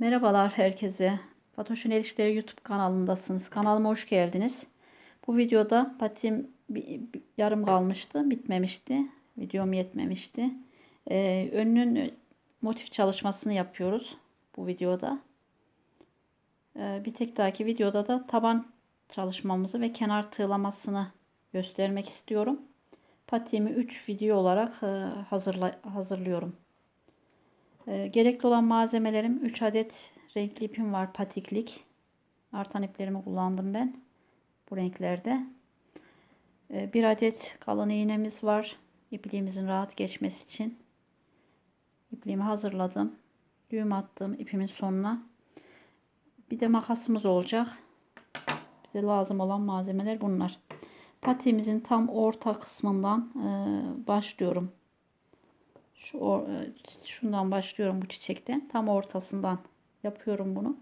Merhabalar herkese. Fatoş'un El İşleri YouTube kanalındasınız. Kanalıma hoş geldiniz. Bu videoda patim yarım kalmıştı. Bitmemişti. Videom yetmemişti. Ee, önünün motif çalışmasını yapıyoruz bu videoda. Ee, bir tek dahaki videoda da taban çalışmamızı ve kenar tığlamasını göstermek istiyorum. Patiğimi 3 video olarak e, hazırla, hazırlıyorum. E, gerekli olan malzemelerim 3 adet renkli ipim var patiklik. Artan iplerimi kullandım ben bu renklerde. E, bir adet kalın iğnemiz var. İpliğimizin rahat geçmesi için. İpliğimi hazırladım. Düğüm attım ipimin sonuna. Bir de makasımız olacak. Bize lazım olan malzemeler bunlar. Patiğimizin tam orta kısmından e, başlıyorum. Şu e, şundan başlıyorum bu çiçekten. Tam ortasından yapıyorum bunu.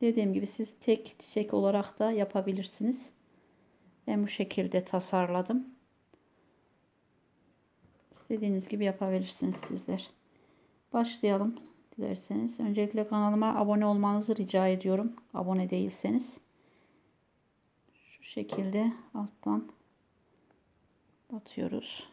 Dediğim gibi siz tek çiçek olarak da yapabilirsiniz. Ben bu şekilde tasarladım. İstediğiniz gibi yapabilirsiniz sizler. Başlayalım dilerseniz. Öncelikle kanalıma abone olmanızı rica ediyorum. Abone değilseniz. Şu şekilde alttan batıyoruz.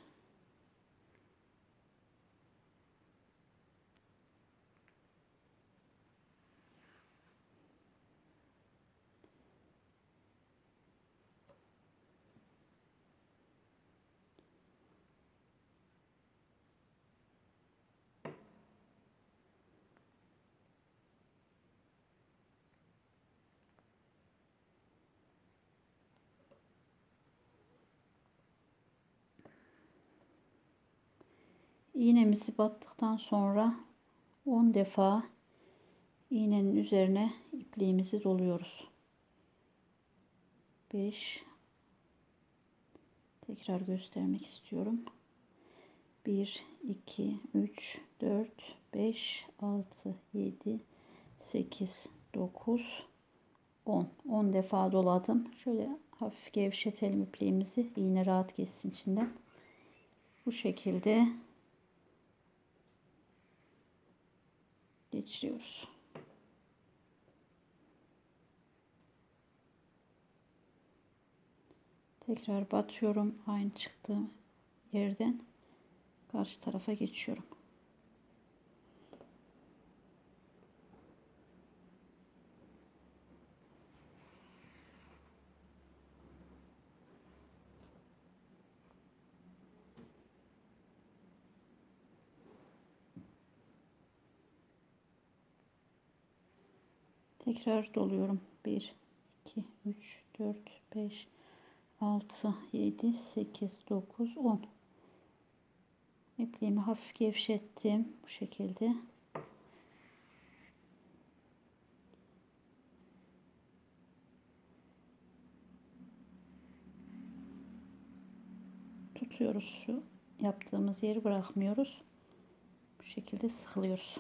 İğnemizi battıktan sonra 10 defa iğnenin üzerine ipliğimizi doluyoruz. 5 tekrar göstermek istiyorum. 1 2 3 4 5 6 7 8 9 10 10 defa doladım. Şöyle hafif gevşetelim ipliğimizi. iğne rahat geçsin içinden. Bu şekilde geçiriyoruz. Tekrar batıyorum aynı çıktığı yerden karşı tarafa geçiyorum. Tekrar doluyorum. 1, 2, 3, 4, 5, 6, 7, 8, 9, 10. İpliğimi hafif gevşettim. Bu şekilde. Tutuyoruz şu yaptığımız yeri bırakmıyoruz. Bu şekilde sıkılıyoruz.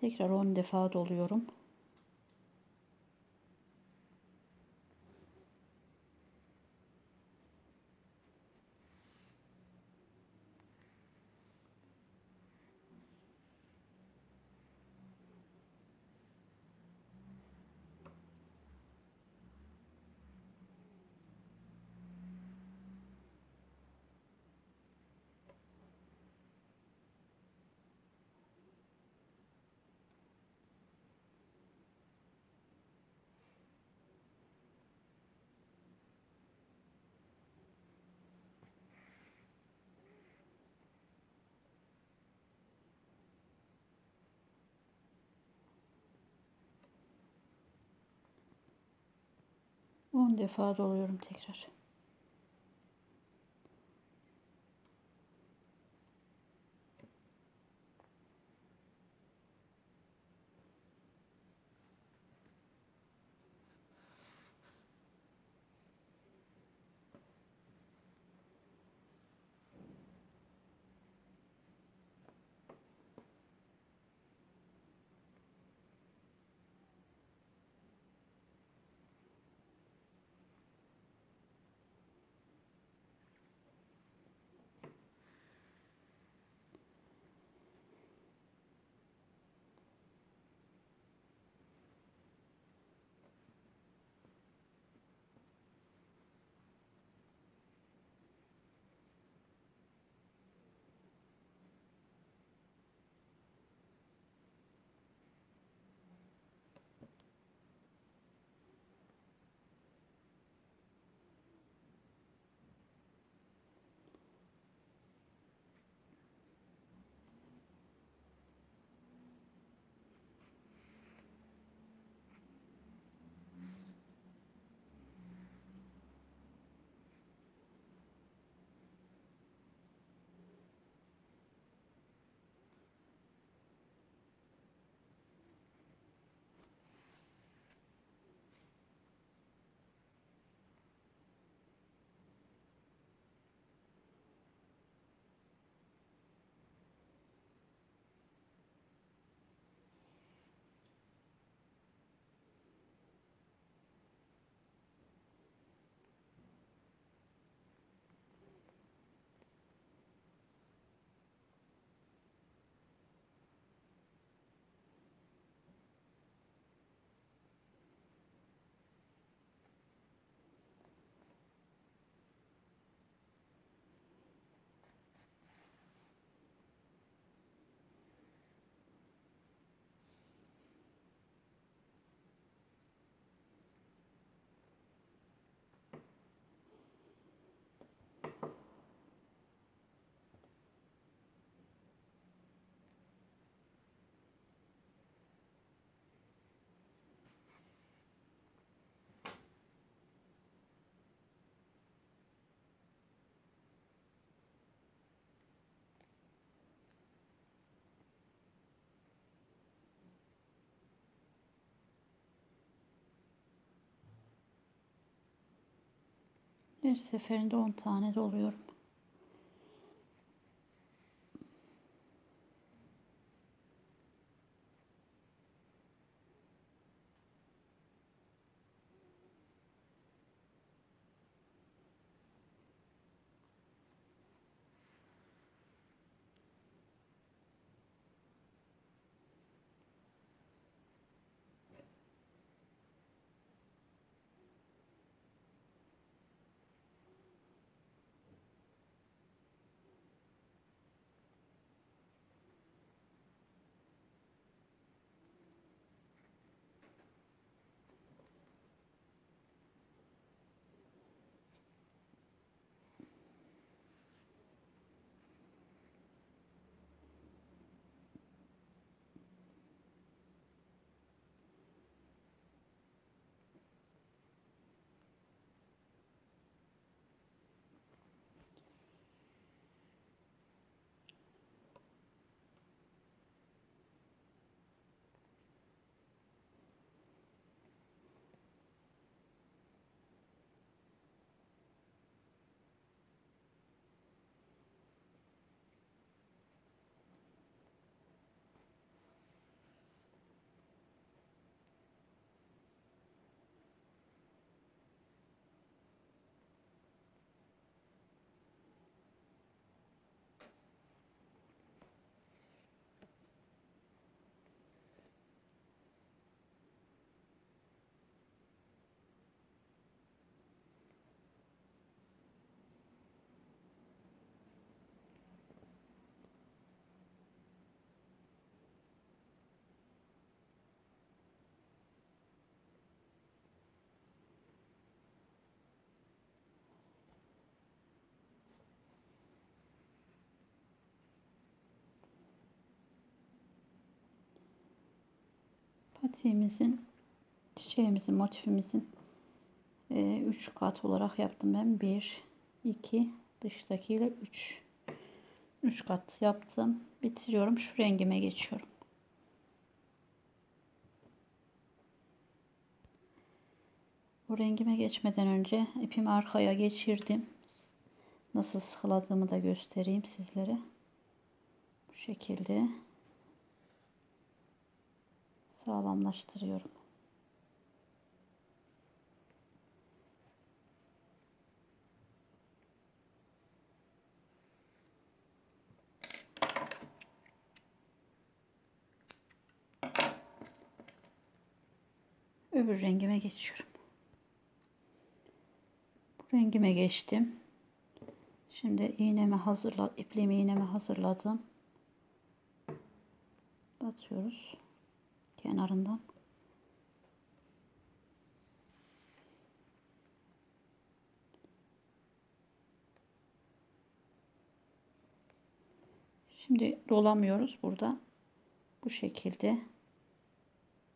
Tekrar 10 defa doluyorum. On defa doluyorum tekrar. Her seferinde 10 tane doluyorum. Patiğimizin, çiçeğimizin, motifimizin 3 kat olarak yaptım ben. 1, 2, dıştakiyle 3. 3 kat yaptım. Bitiriyorum. Şu rengime geçiyorum. Bu rengime geçmeden önce ipimi arkaya geçirdim. Nasıl sıkıladığımı da göstereyim sizlere. Bu şekilde sağlamlaştırıyorum. Öbür rengime geçiyorum. Bu rengime geçtim. Şimdi iğnemi hazırla, ipliğimi iğnemi hazırladım. Batıyoruz kenarından. Şimdi dolamıyoruz burada. Bu şekilde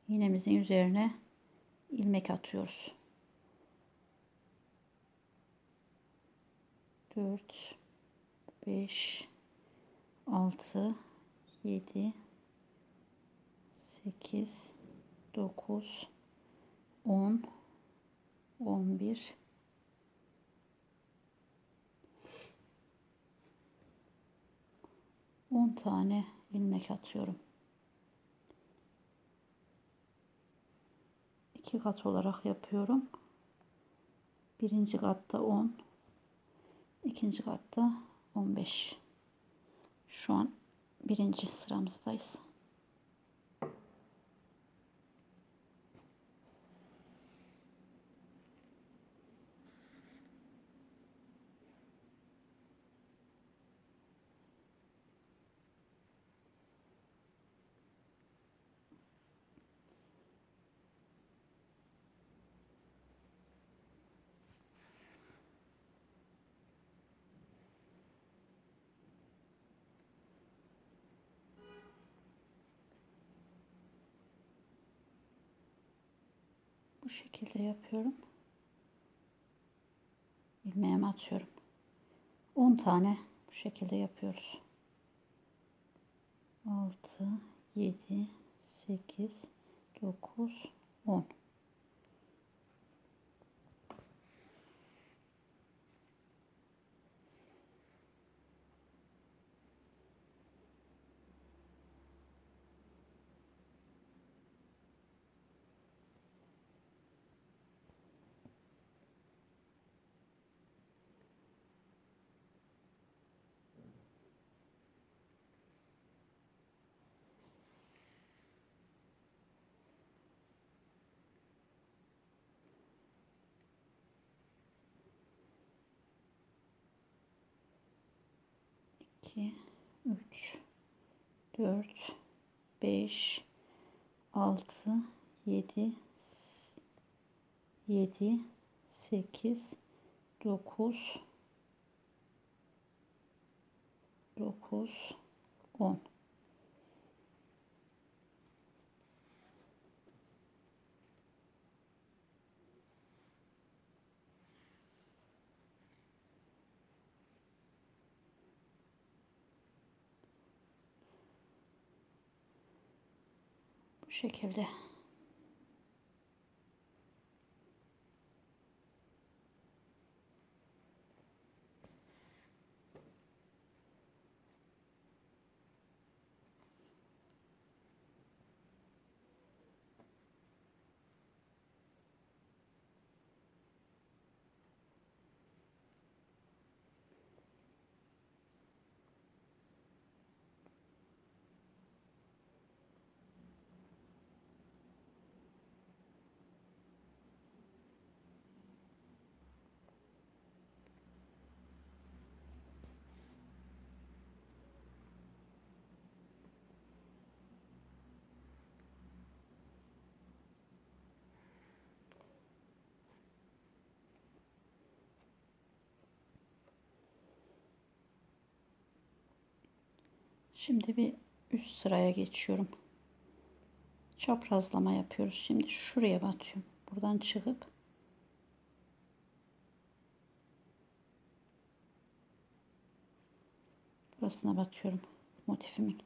iğnemizin üzerine ilmek atıyoruz. 4 5 6 7 8 9 10 11 10 tane ilmek atıyorum. iki kat olarak yapıyorum. Birinci katta 10, ikinci katta 15. Şu an birinci sıramızdayız. Şekilde yapıyorum. ilmeğimi atıyorum. 10 tane bu şekilde yapıyoruz. 6 7 8 9 10 2 3 4 5 6 7 7 8 9 9 10 şekilde. Şimdi bir üst sıraya geçiyorum. Çaprazlama yapıyoruz. Şimdi şuraya batıyorum. Buradan çıkıp burasına batıyorum motifimin.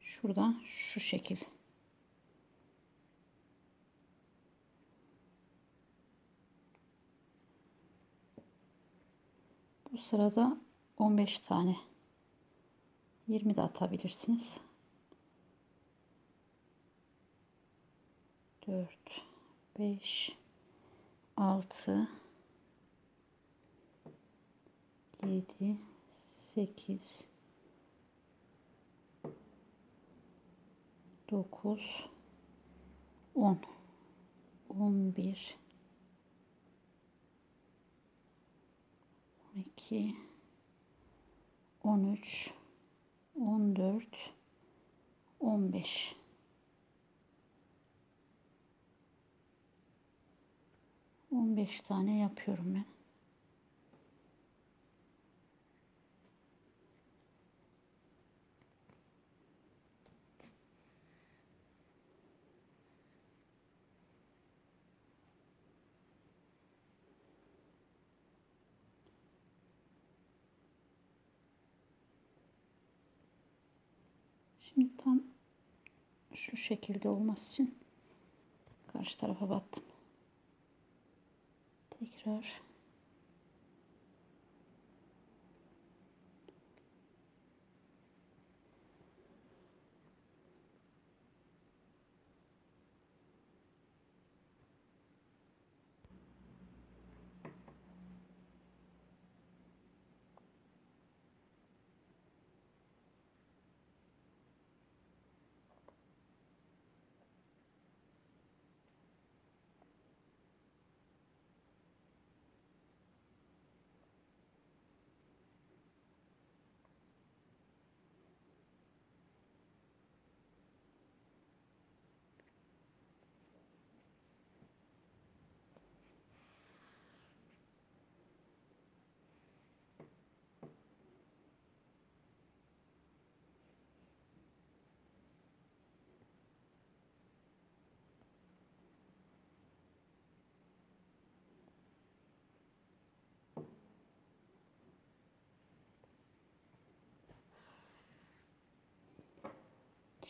Şuradan şu şekil. Sırada 15 tane. 20 de atabilirsiniz. 4 5 6 7 8 9 10 11 12 13 14 15 15 tane yapıyorum ben. Şimdi tam şu şekilde olması için karşı tarafa battım. Tekrar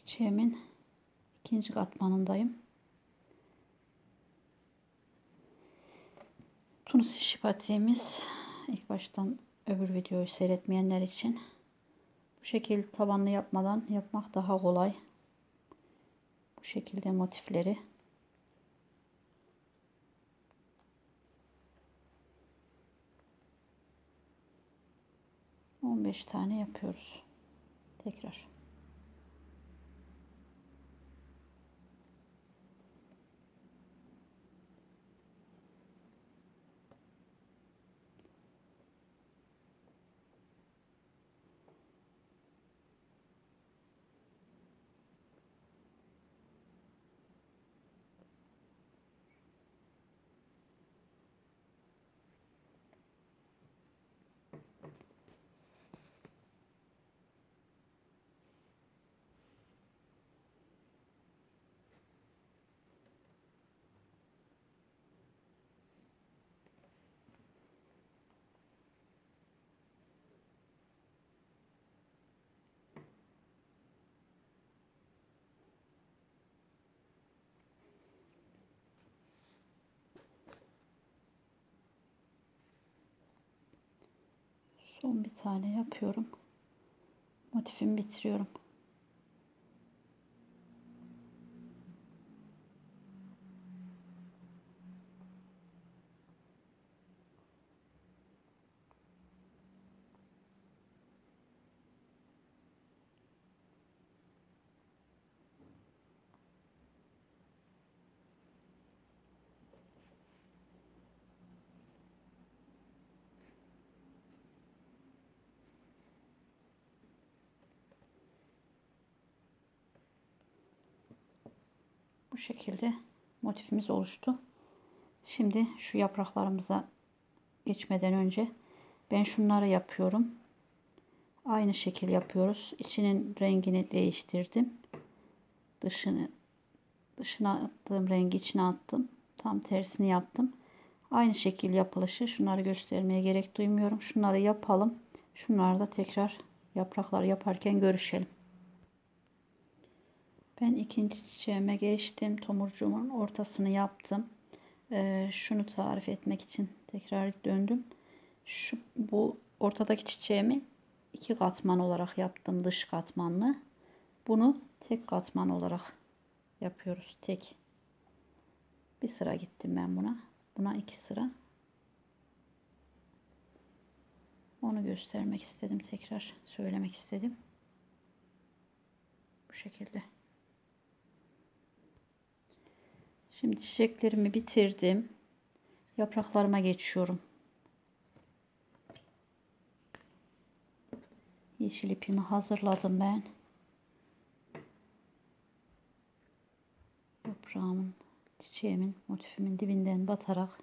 çiçeğimin ikinci katmanındayım. Tunus işi patiğimiz ilk baştan öbür videoyu seyretmeyenler için bu şekilde tabanlı yapmadan yapmak daha kolay. Bu şekilde motifleri 15 tane yapıyoruz. Tekrar. Son bir tane yapıyorum. Motifimi bitiriyorum. Şekilde motifimiz oluştu. Şimdi şu yapraklarımıza geçmeden önce ben şunları yapıyorum. Aynı şekil yapıyoruz. İçinin rengini değiştirdim. Dışını dışına attığım rengi içine attım. Tam tersini yaptım. Aynı şekil yapılışı. Şunları göstermeye gerek duymuyorum. Şunları yapalım. Şunları da tekrar yaprakları yaparken görüşelim. Ben ikinci çiçeğime geçtim. Tomurcuğumun ortasını yaptım. Ee, şunu tarif etmek için tekrar döndüm. Şu bu ortadaki çiçeğimi iki katman olarak yaptım dış katmanlı. Bunu tek katman olarak yapıyoruz. Tek. Bir sıra gittim ben buna. Buna iki sıra. Onu göstermek istedim. Tekrar söylemek istedim. Bu şekilde. Şimdi çiçeklerimi bitirdim. Yapraklarıma geçiyorum. Yeşil ipimi hazırladım ben. Yaprağımın, çiçeğimin, motifimin dibinden batarak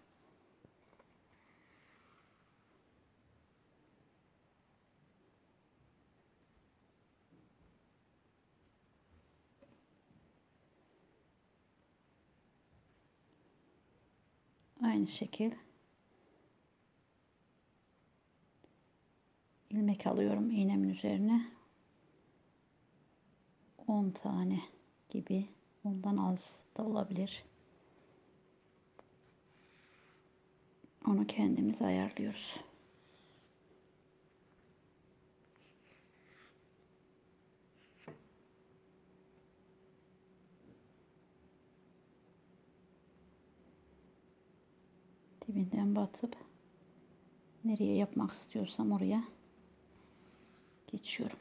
Aynı şekil. İlmek alıyorum iğnemin üzerine. 10 tane gibi. Ondan az da olabilir. Onu kendimiz ayarlıyoruz dibinden batıp nereye yapmak istiyorsam oraya geçiyorum.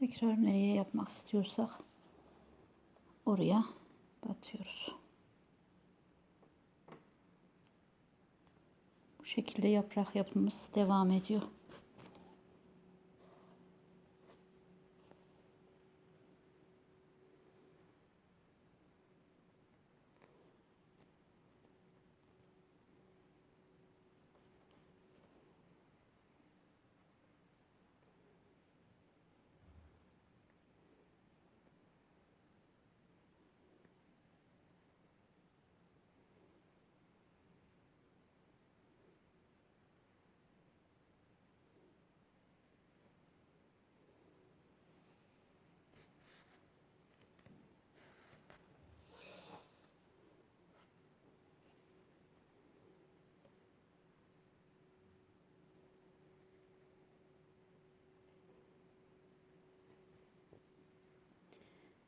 Tekrar nereye yapmak istiyorsak oraya batıyoruz. Bu şekilde yaprak yapımız devam ediyor.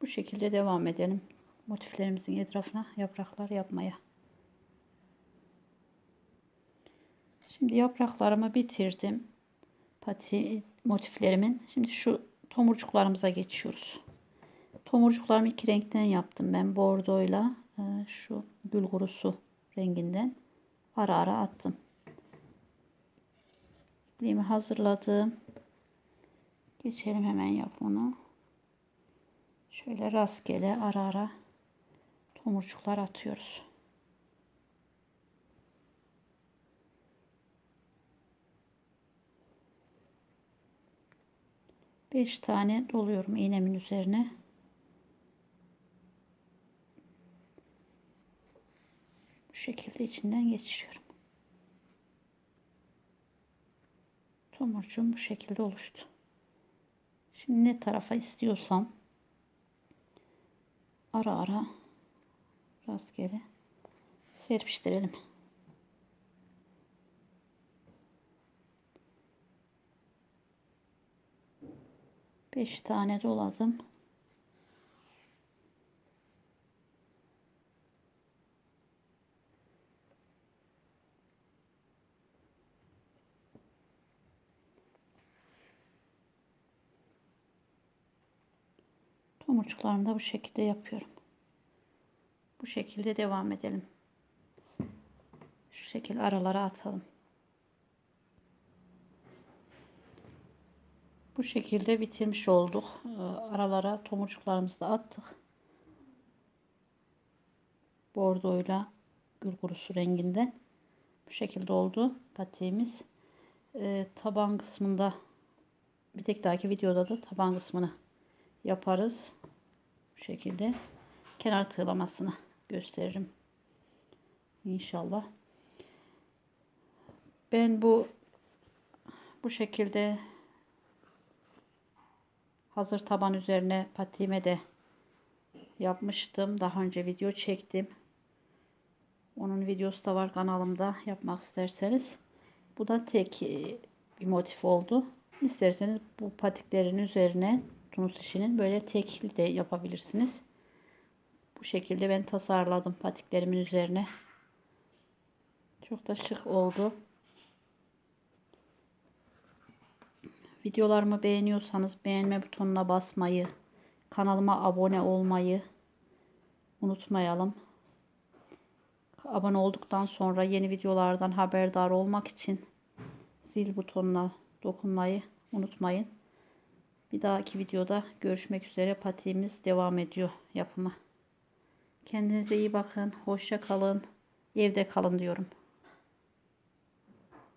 Bu şekilde devam edelim. Motiflerimizin etrafına yapraklar yapmaya. Şimdi yapraklarımı bitirdim. Pati motiflerimin. Şimdi şu tomurcuklarımıza geçiyoruz. Tomurcuklarımı iki renkten yaptım ben. Bordoyla e, şu gül kurusu renginden ara ara attım. İpliğimi hazırladım. Geçelim hemen yapımına. Şöyle rastgele ara ara tomurcuklar atıyoruz. Beş tane doluyorum iğnemin üzerine. Bu şekilde içinden geçiriyorum. Tomurcuğum bu şekilde oluştu. Şimdi ne tarafa istiyorsam ara ara rastgele serpiştirelim. Beş tane doladım. Tomurcuklarını da bu şekilde yapıyorum. Bu şekilde devam edelim. Şu şekil aralara atalım. Bu şekilde bitirmiş olduk. Ee, aralara tomurcuklarımızı da attık. Bordoyla gül kurusu renginden. Bu şekilde oldu patiğimiz. Ee, taban kısmında bir tek dahaki videoda da taban kısmını yaparız. Bu şekilde kenar tığlamasını gösteririm. İnşallah. Ben bu bu şekilde hazır taban üzerine patiğime de yapmıştım. Daha önce video çektim. Onun videosu da var kanalımda yapmak isterseniz. Bu da tek bir motif oldu. İsterseniz bu patiklerin üzerine tunus işinin böyle tekli de yapabilirsiniz. Bu şekilde ben tasarladım patiklerimin üzerine. Çok da şık oldu. Videolarımı beğeniyorsanız beğenme butonuna basmayı, kanalıma abone olmayı unutmayalım. Abone olduktan sonra yeni videolardan haberdar olmak için zil butonuna dokunmayı unutmayın. Bir dahaki videoda görüşmek üzere. Patiğimiz devam ediyor yapımı. Kendinize iyi bakın. Hoşça kalın. Evde kalın diyorum.